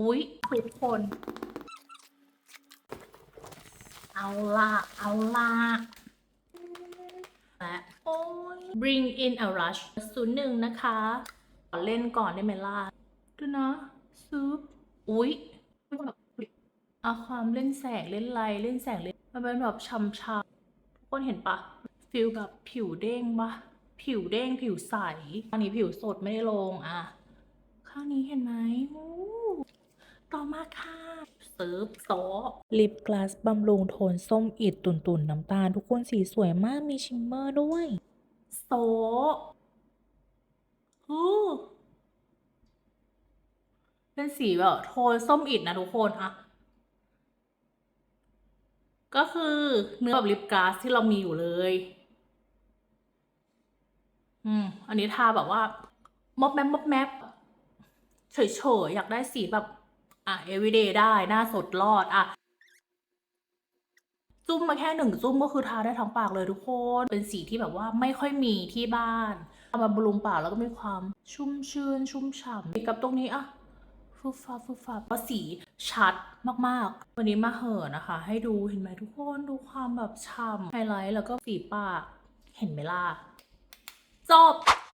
อุ๊ย ทุกคน เอาล่ะเอาล่ะและโอ้ย bring in a rush ศูนย์หนึ่งนะคะขอเล่นก่อนได้ไหมล่ะดูนะซุปอุ๊ยเอาความเล่นแสงเล่นไลท์เล่นแสงเล่นมันเป็นแบบช้ำชาทุกคนเห็นปะฟิลแบบผิวเด้งปะผิวเด้งผิวใสอันนี้ผิวสดไม่ได้ลงอะข้างนี้เห็นไหมอู้ ต่อมาค่ะเซิร์ฟโซะลิปกลาสบำรุงโทนส้มอิดตุ่นตุ่นๆ น้ำตาล ทุกคนสีสวยมากมีชิมเมอร์ด้วยโซะฮู้เป็นสีแบบโทนส้มอิดนะทุกคนอะก็คือเนื้อแบบลิปกลาสที่เรามีอยู่เลย อืม อันนี้ทาแบบว่า มอบแมปมอบแมปเฉยๆ อยากได้สีแบบ อะ everyday ได้หน้าสดรอดอะจุ้มมาแค่หนึ่งจุ้มก็คือทาได้ทั้งปากเลยทุกคน เป็นสีที่แบบว่าไม่ค่อยมีที่บ้านเอามาบำรุงปากแล้วก็มีความชุ่มชื่น ชุ่มฉ่ำกับตรงนี้อะฟูฟ้าฟูฟ้าก็สีชัดมากๆ วันนี้มาเหอนะคะ ให้ดูเห็นไหมทุกคนดูความแบบฉ่ำไฮไลท์แล้วก็สีปากเห็นไหมล่ะจบ